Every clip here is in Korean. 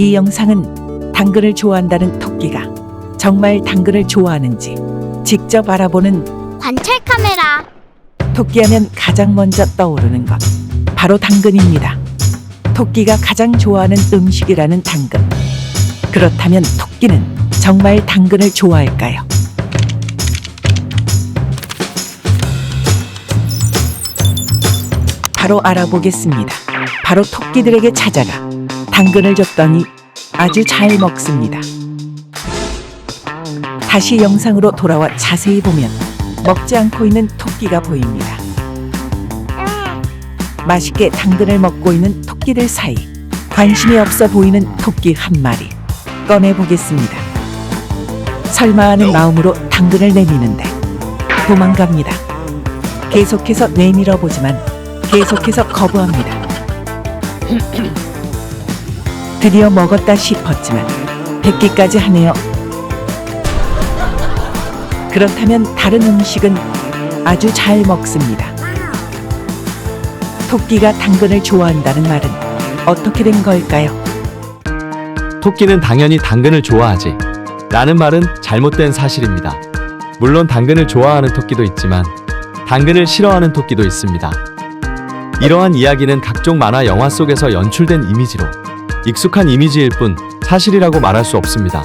이 영상은 당근을 좋아한다는 토끼가 정말 당근을 좋아하는지 직접 알아보는 관찰 카메라. 토끼하면 가장 먼저 떠오르는 것 바로 당근입니다. 토끼가 가장 좋아하는 음식이라는 당근. 그렇다면 토끼는 정말 당근을 좋아할까요? 바로 알아보겠습니다. 바로 토끼들에게 찾아가 당근을 줬더니 아주 잘 먹습니다. 다시 영상으로 돌아와 자세히 보면 먹지 않고 있는 토끼가 보입니다. 맛있게 당근을 먹고 있는 토끼들 사이 관심이 없어 보이는 토끼 한 마리 꺼내 보겠습니다. 설마 하는 마음으로 당근을 내미는데 도망갑니다. 계속해서 내밀어 보지만 계속해서 거부합니다. 드디어 먹었다 싶었지만 뱉기까지 하네요. 그렇다면 다른 음식은 아주 잘 먹습니다. 토끼가 당근을 좋아한다는 말은 어떻게 된 걸까요? 토끼는 당연히 당근을 좋아하지. 라는 말은 잘못된 사실입니다. 물론 당근을 좋아하는 토끼도 있지만 당근을 싫어하는 토끼도 있습니다. 이러한 이야기는 각종 만화 영화 속에서 연출된 이미지로 익숙한 이미지일 뿐 사실이라고 말할 수 없습니다.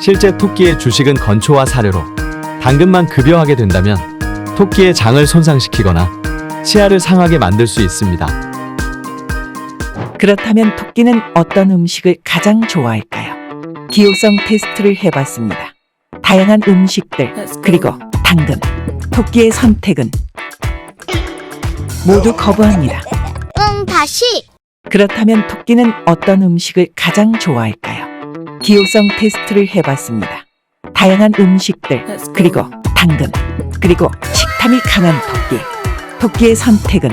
실제 토끼의 주식은 건초와 사료로 당근만 급여하게 된다면 토끼의 장을 손상시키거나 치아를 상하게 만들 수 있습니다. 그렇다면 토끼는 어떤 음식을 가장 좋아할까요? 기호성 테스트를 해봤습니다. 다양한 음식들 그리고 당근 토끼의 선택은 모두 거부합니다. 응, 다시. 그렇다면 토끼는 어떤 음식을 가장 좋아할까요? 기호성 테스트를 해봤습니다. 다양한 음식들 그리고 당근 그리고 식탐이 강한 토끼 토끼의 선택은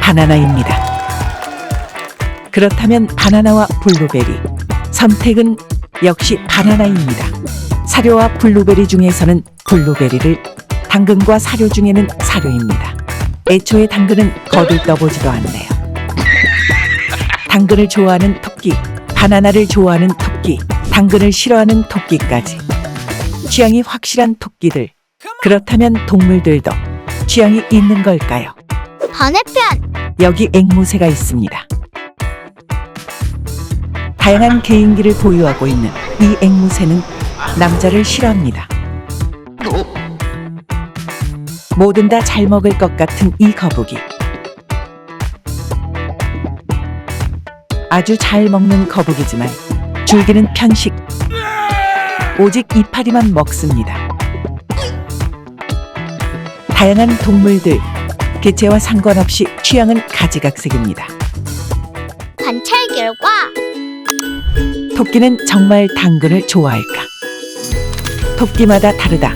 바나나입니다. 그렇다면 바나나와 블루베리 선택은 역시 바나나입니다. 사료와 블루베리 중에서는 블루베리를 당근과 사료 중에는 사료입니다. 애초에 당근은 거들떠보지도 않네요. 당근을 좋아하는 토끼, 바나나를 좋아하는 토끼, 당근을 싫어하는 토끼까지. 취향이 확실한 토끼들. 그렇다면 동물들도 취향이 있는 걸까요? 번외편. 여기 앵무새가 있습니다. 다양한 개인기를 보유하고 있는 이 앵무새는 남자를 싫어합니다. 뭐든 다 잘 먹을 것 같은 이 거북이. 아주 잘 먹는 거북이지만 줄기는 편식. 오직 이파리만 먹습니다. 다양한 동물들, 개체와 상관없이 취향은 가지각색입니다. 관찰 결과. 토끼는 정말 당근을 좋아할까? 토끼마다 다르다.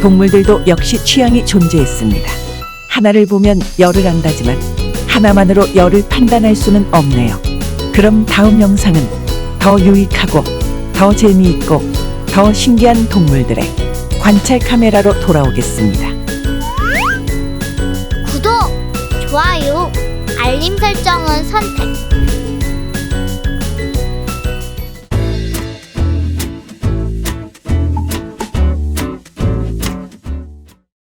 동물들도 역시 취향이 존재했습니다. 하나를 보면 열을 안다지만 하나만으로 열을 판단할 수는 없네요. 그럼 다음 영상은 더 유익하고 더 재미있고 더 신기한 동물들의 관찰 카메라로 돌아오겠습니다. 구독, 좋아요, 알림 설정은 선택.